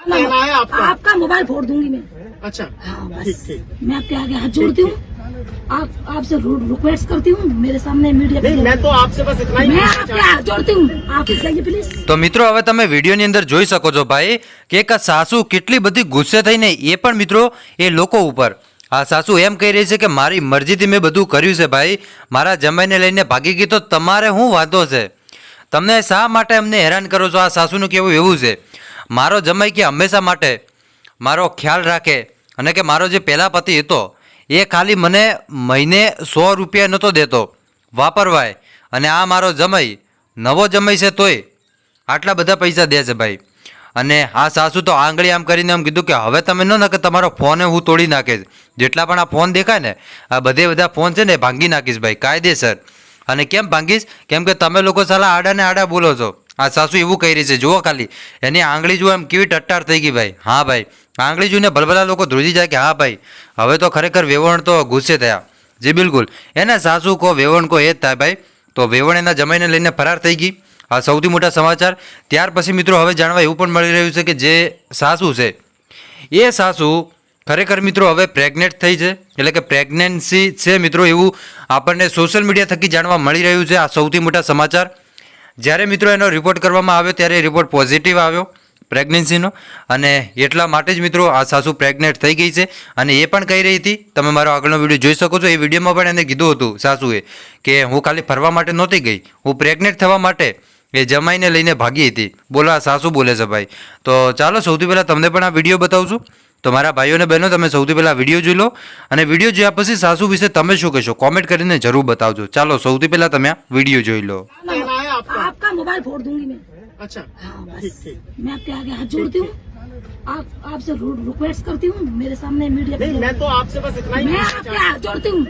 कहना है आपका आपका मोबाइल फोड़ दूंगी मैं अच्छा हाँ ठीक बस ठीक मैं आपके आगे हाथ जोड़ती हूँ आप आपसे रिक्वेस्ट करती हूँ मेरे सामने मीडिया नहीं मैं तो आपसे बस इतना ही मैं पूछना आपके चाहता हाथ जोड़ती हूँ आप जाइए प्लीज તો મિત્રો હવે તમે વિડીયોની અંદર જોઈ શકો છો ભાઈ કે એક આ સાસુ કેટલી બધી ગુસ્સે થઈને એ પણ મિત્રો એ લોકો ઉપર આ સાસુ એમ કહી રહી છે કે મારી મરજીથી મેં બધું કર્યું છે ભાઈ મારા જમાઈને લઈને ભાગી ગઈ તો તમારે શું વાંધો છે તમને શા માટે અમને હેરાન કરો છો આ સાસુનું કહેવું એવું છે મારો જમાઈ કે હંમેશા માટે મારો ખ્યાલ રાખે અને કે મારો જે પહેલા પતિ હતો, એ ખાલી મને મહિને સો રૂપિયા નહોતો દેતો. વાપરવાય. અને આ મારો જમાઈ, નવો જમાઈ છે તોય આટલા બધા પૈસા દે છે ભાઈ. અને આ સાસુ તો આંગળી આમ કરીને એમ કીધું કે હવે તમે ન કે તમારો ફોને હું તોડી નાખીશ. જેટલા પણ આ ફોન દેખાય ને, આ બધે બધા ફોન છે ને ભાંગી નાખીશ ભાઈ. કાયદેસર. અને કેમ ભાંગીશ? કેમ કે તમે લોકો સાલા આડા ને આડા બોલો છો. આ સાસુ એવું કહી રહી છે, જુઓ ખાલી, એની આંગળી જુઓ એમ કેવી ટટ્ટાર થઈ ગઈ ભાઈ. હા ભાઈ, આંગળી જોઈને ભલભલા લોકો ધ્રુજી જાય કે હા ભાઈ, હવે તો ખરેખર વેવણ તો ગુસ્સે થયા. જી બિલકુલ, એને સાસુ કહો, વેવણ કહો, એ જ થાય ભાઈ. તો વેવણ એના જમાઈને લઈને ફરાર થઈ ગઈ. આ સૌથી મોટા સમાચાર. ત્યાર પછી મિત્રો હવે જાણવા એવું પણ મળી રહ્યું છે કે જે સાસુ છે, એ સાસુ ખરેખર મિત્રો હવે પ્રેગ્નેન્ટ થઈ છે. એટલે કે પ્રેગ્નન્સી છે મિત્રો એવું આપણને સોશિયલ મીડિયા થકી જાણવા મળી રહ્યું છે. આ સૌથી મોટા સમાચાર. જ્યારે મિત્રો એનો રિપોર્ટ કરવામાં આવ્યો ત્યારે રિપોર્ટ પોઝિટિવ આવ્યો પ્રેગ્નન્સીનો અને એટલા માટે જ મિત્રો આ સાસુ પ્રેગ્નેન્ટ થઈ ગઈ છે. અને એ પણ કહી રહી હતી, તમે મારો આગળનો વીડિયો જોઈ શકો છો. એ વિડીયોમાં પણ એને કીધું હતું સાસુએ કે હું ખાલી ફરવા માટે નહોતી ગઈ, હું પ્રેગ્નેન્ટ થવા માટે એ જમાઈને લઈને ભાગી હતી. બોલો, આ સાસુ બોલે છે ભાઈ. તો ચાલો, સૌથી પહેલાં તમને પણ આ વીડિયો બતાવું છું તો મારા ભાઈઓ અને બહેનો, તમે સૌથી પહેલાં વીડિયો જોઈ લો. અને વીડિયો જોયા પછી સાસુ વિશે તમે શું કહેશો? કોમેન્ટ કરીને જરૂર બતાવજો. ચાલો, સૌથી પહેલાં તમે આ વીડિયો જોઈ લો. आपका? आपका मोबाइल फोड़ दूँगी मैं। अच्छा। हाँ बस। मैं आपके आगे हाथ जोड़ती हूँ। आप आपसे रिक्वेस्ट करती हूँ मेरे सामने मीडिया नहीं मैं तो आपसे बस इतना ही मैं आपके हाथ जोड़ती हूँ।